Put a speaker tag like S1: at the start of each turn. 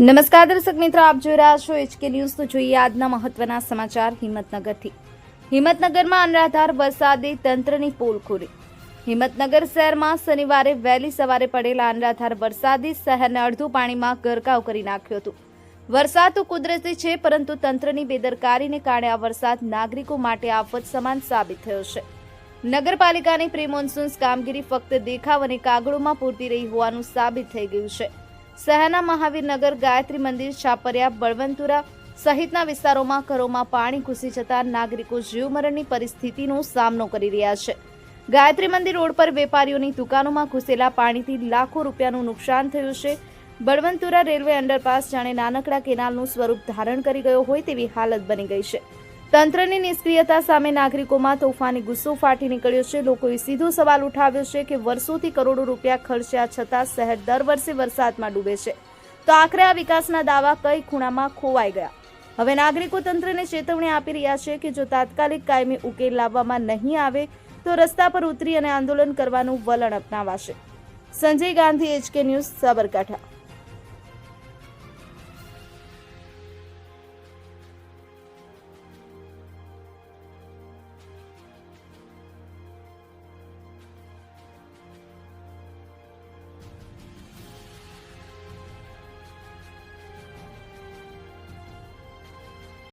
S1: નમસ્કાર દર્શક મિત્રો, આપ જોઈ રહ્યા છો એચકે ન્યૂઝ. તો જોઈએ આજના મહત્વના સમાચાર હિંમતનગરથી. હિંમતનગરમાં અનરાધાર વરસાદે તંત્રની પોલ ખોલી હિંમતનગર શહેરમાં શનિવારે વહેલી સવારે પડેલા અનરાધાર વરસાદે શહેરને અડધું પાણીમાં ગરકાવ કરી નાખ્યો હતો. વરસાદ તો કુદરતી છે, પરંતુ તંત્રની બેદરકારીને કારણે આ વરસાદ નાગરિકો માટે આફત સમાન સાબિત થયો છે. નગરપાલિકાની પ્રી મોન્સૂન્સ કામગીરી ફક્ત દેખાવ અને કાગળોમાં પૂરતી રહી હોવાનું સાબિત થઈ ગયું છે. શહેરના મહાવીરનગર, ગાયત્રી મંદિર, છાપરિયા, બળવંતુરા સહિતના વિસ્તારોમાં ઘરોમાં પાણી ઘૂસી જતા નાગરિકો જીવમરણની પરિસ્થિતિનો સામનો કરી રહ્યા છે. ગાયત્રી મંદિર રોડ પર વેપારીઓની દુકાનોમાં ઘૂસેલા પાણીથી લાખો રૂપિયાનું નુકસાન થયું છે. બળવંતુરા રેલવે અંડરપાસ જાણે નાનકડા કેનાલનું સ્વરૂપ ધારણ કરી ગયો હોય તેવી હાલત બની ગઈ છે. તંત્રની નિષ્ક્રિયતા સામે નાગરિકોમાં તોફાની ગુસ્સો ફાટી નીકળ્યો છે. લોકોએ સીધો સવાલ ઉઠાવ્યો છે કે વર્ષોથી કરોડો રૂપિયા ખર્ચ્યા છતાં શહેર દર વર્ષે વરસાદમાં ડૂબે છે. તો આખરે આ વિકાસના દાવા કઈ ખૂણામાં ખોવાઈ ગયા? હવે નાગરિકો તંત્રને ચેતવણી આપી રહ્યા છે કે જો તાત્કાલિક કાયમી ઉકેલ લાવવામાં નહીં આવે, તો રસ્તા પર ઉતરી અને આંદોલન કરવાનું વલણ અપનાવાશે. Sanjay Gandhi, HK news Sabarkantha.